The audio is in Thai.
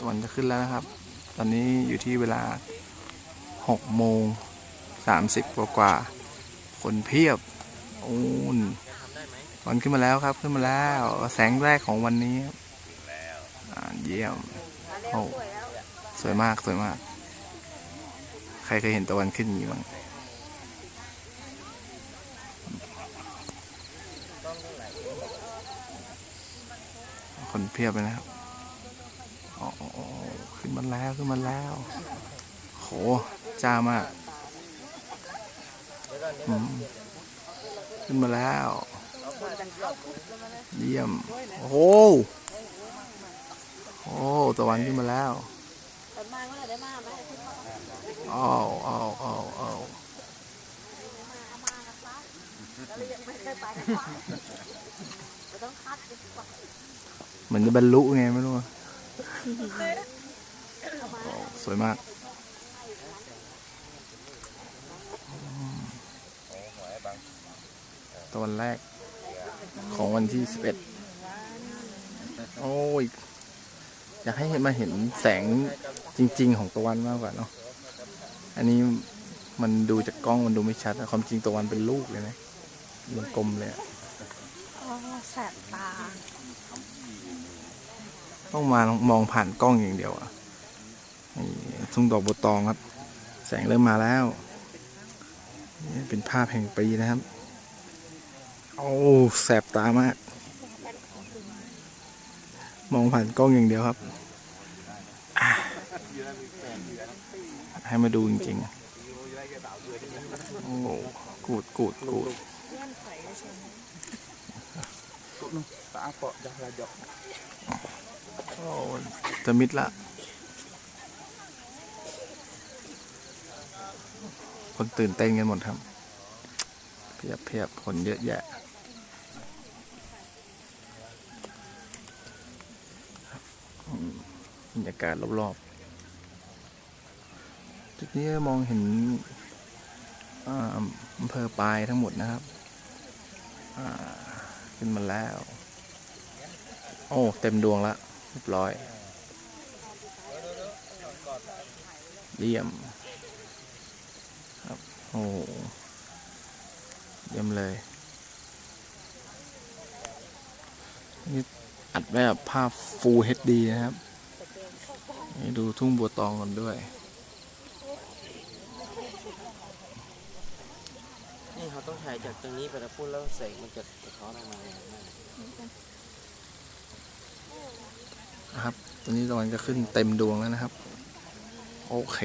ตะวันจะขึ้นแล้วนะครับ ตอนนี้อยู่ที่เวลาหกโมงสามสิบกว่า คนเพียบอูนวันขึ้นมาแล้วครับ ขึ้นมาแล้ว แสงแรกของวันนี้เยี่ยมโอ้สวยมาก สวยมาก ใครเคยเห็นตะวันขึ้นอย่างนี้บ้างคนเพียบเลยนะครับ อ๋ออ๋ออ๋อขึ้นมาแล้วขึ้นมาแล้ว โหจ้ามากอืมขึ้นมาแล้ว เยี่ยม โอ้โหโอ้ตะวันขึ้นมาแล้วแต่มาเมื่อไหร่ได้มาไหมอ้าวอ้าวอ้าวอ้าวเอามานะคะแล้วยังไม่เคยไปจะต้องคัดดีกว่าเหมือนจะบรรลุไงไม่รู้อะโอ้ สวยมากตะวันแรกของวันที่สิบเอ็ดโอ้ย อยากให้มาเห็นแสงจริง ๆ ของตะวันมากกว่าเนาะ อันนี้มันดูจากกล้องมันดูไม่ชัดความจริงตะวันเป็นลูกเลยนะวงกลมเลยอะอ๋อแสบตา ต้องมามองผ่านกล้องอย่างเดียวอะนี่ทุ่งดอกบัวตองครับ แสงเริ่มมาแล้ว นี่เป็นภาพแห่งปีนะครับ โอ้แสบตามาก มองผ่านกล้องอย่างเดียวครับ ให้มาดูจริงๆ โอ้กูดกูดกูด tak apa dah lajak โอ้จะมิดละ คนตื่นเต้นกันหมดครับ เพียบเพียบคนเยอะแยะ บรรยากาศรอบๆ จุดนี้มองเห็นอำเภอปลายทั้งหมดนะครับ ขึ้นมาแล้ว โอ้ เต็มดวงละ เรียบร้อย เยี่ยม ครับ โอ้เยี่ยมเลย นี่อัดแบบภาพ Full HD นะครับนี่ดูทุ่งบัวตองกันด้วย นี่เขาต้องถ่ายจากตรงนี้ไปแล้วพูดแล้วแสงมันจะสะท้อนออกมาอย่าง นะครับตอนนี้ตะวันจะขึ้นเต็มดวงแล้วนะครับ โอเค